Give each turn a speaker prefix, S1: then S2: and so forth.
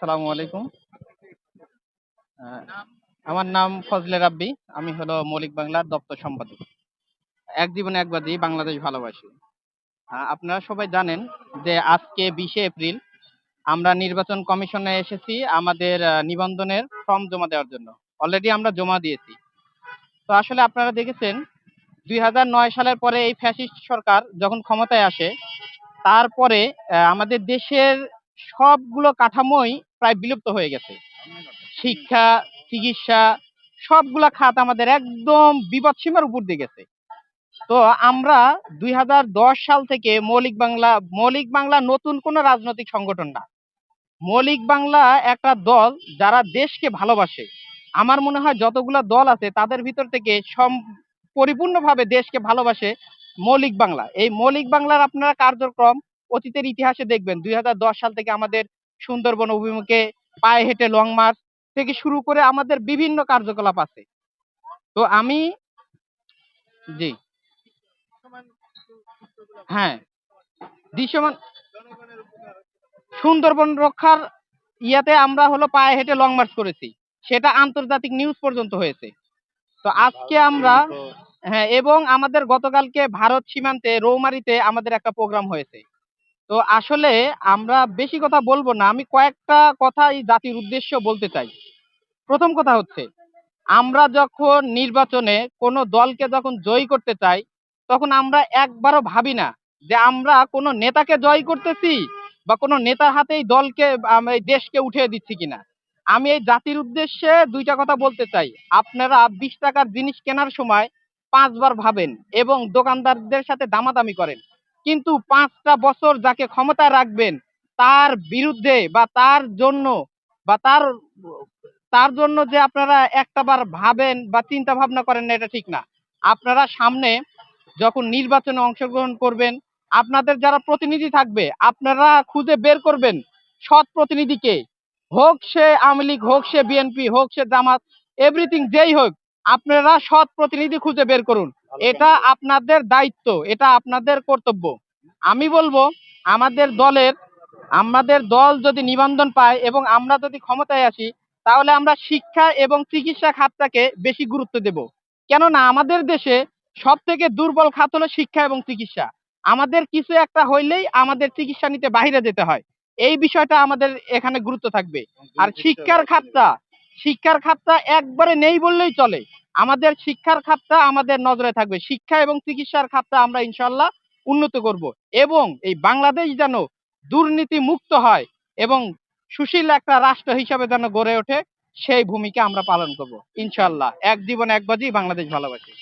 S1: আসসালামু আলাইকুম। আমার নাম ফজলে রাব্বি, আমি হলো মৌলিক বাংলার দপ্তর সম্পাদক। এক জীবনে একবারই বাংলাদেশ ভালোবাসি। আপনারা সবাই জানেন যে আজকে বিশে এপ্রিল আমরা নির্বাচন কমিশনে এসেছি আমাদের নিবন্ধনের ফর্ম জমা দেওয়ার জন্য। অলরেডি আমরা জমা দিয়েছি। তো আসলে আপনারা দেখেছেন, দুই নয় সালের পরে এই ফ্যাসিস্ট সরকার যখন ক্ষমতায় আসে, তারপরে আমাদের দেশের সবগুলো কাঠামোই প্রায় বিলুপ্ত হয়ে গেছে। শিক্ষা, চিকিৎসা, সবগুলা খাত আমাদের একদম বিপদ সীমার উপর দিয়ে গেছে। তো আমরা দুই সাল থেকে মৌলিক বাংলা মৌলিক বাংলা নতুন কোনো রাজনৈতিক সংগঠন না। মৌলিক বাংলা একটা দল যারা দেশকে ভালোবাসে। আমার মনে হয় যতগুলা দল আছে তাদের ভিতর থেকে সম, পরিপূর্ণভাবে দেশকে ভালোবাসে মৌলিক বাংলা। এই মৌলিক বাংলার আপনারা কার্যক্রম অতীতের ইতিহাসে দেখবেন দুই হাজার দশ সাল থেকে আমাদের সুন্দরবন অভিমুখে পায়ে হেঁটে লং মার্চ থেকে শুরু করে আমাদের বিভিন্ন কার্যকলাপ আছে। তো আমি জি। হ্যাঁ। দৃশ্যমান সুন্দরবন রক্ষার ইয়াতে আমরা হলো পায়ে হেঁটে লং মার্চ করেছি। সেটা আন্তর্জাতিক নিউজ পর্যন্ত হয়েছে। তো আজকে আমরা হ্যাঁ এবং আমাদের গতকালকে ভারত সীমান্তে রৌমারিতে আমাদের একটা প্রোগ্রাম হয়েছে। তো আসলে আমরা বেশি কথা বলব না, আমি কয়েকটা কথা এই জাতির উদ্দেশ্য বলতে চাই। প্রথম কথা হচ্ছে, আমরা যখন নির্বাচনে কোনো দলকে যখন জয়ী করতে চাই, তখন আমরা একবারও ভাবি না যে আমরা কোনো নেতাকে জয় করতেছি বা কোনো নেতার হাতেই দলকে দেশকে উঠিয়ে দিচ্ছি কিনা। আমি এই জাতির উদ্দেশ্যে দুইটা কথা বলতে চাই। আপনারা বিশ টাকার জিনিস কেনার সময় পাঁচবার ভাবেন এবং দোকানদারদের সাথে দামাদামি করেন। কিন্তু পাঁচটা বছর যাকে ক্ষমতায় রাখবেন, তার বিরুদ্ধে বা তার জন্য বা তার তার জন্য যে আপনারা একটাবার ভাবেন বা চিন্তা ভাবনা করেন না, এটা ঠিক না। আপনারা সামনে যখন নির্বাচনে অংশগ্রহণ করবেন, আপনাদের যারা প্রতিনিধি থাকবে, আপনারা খুঁজে বের করবেন সৎ প্রতিনিধিকে। হোক সে আওয়ামী লীগ, হোক সে বিএনপি, হোক সে জামাত এভরিথিং যেই হোক আপনারা সৎ প্রতিনিধি খুঁজে বের করুন। এটা আপনাদের দায়িত্ব এটা আপনাদের কর্তব্য। আমি বলব আমাদের দলের আমাদের দল যদি নিবন্ধন পায় এবং আমরা যদি ক্ষমতায় আসি তাহলে আমরা শিক্ষা এবং চিকিৎসা খাতটাকে বেশি গুরুত্ব দেব। কেননা আমাদের দেশে সব থেকে দুর্বল খাত হলো শিক্ষা এবং চিকিৎসা। আমাদের কিছু একটা হইলেই আমাদের চিকিৎসা নিতে বাইরে যেতে হয়। এই বিষয়টা আমাদের এখানে গুরুত্ব থাকবে। আর শিক্ষার খাতটা শিক্ষার খাতটা একবারে নেই বললেই চলে। আমাদের শিক্ষার খাতটা আমাদের নজরে থাকবে। শিক্ষা এবং চিকিৎসার খাতটা আমরা ইনশাল্লাহ উন্নত করব এবং এই বাংলাদেশ যেন দুর্নীতি মুক্ত হয় এবং সুশীল একটা রাষ্ট্র হিসাবে যেন গড়ে ওঠে, সেই ভূমিকা আমরা পালন করব ইনশাল্লাহ এক জীবন এক বাজি বাংলাদেশ ভালোবাসি।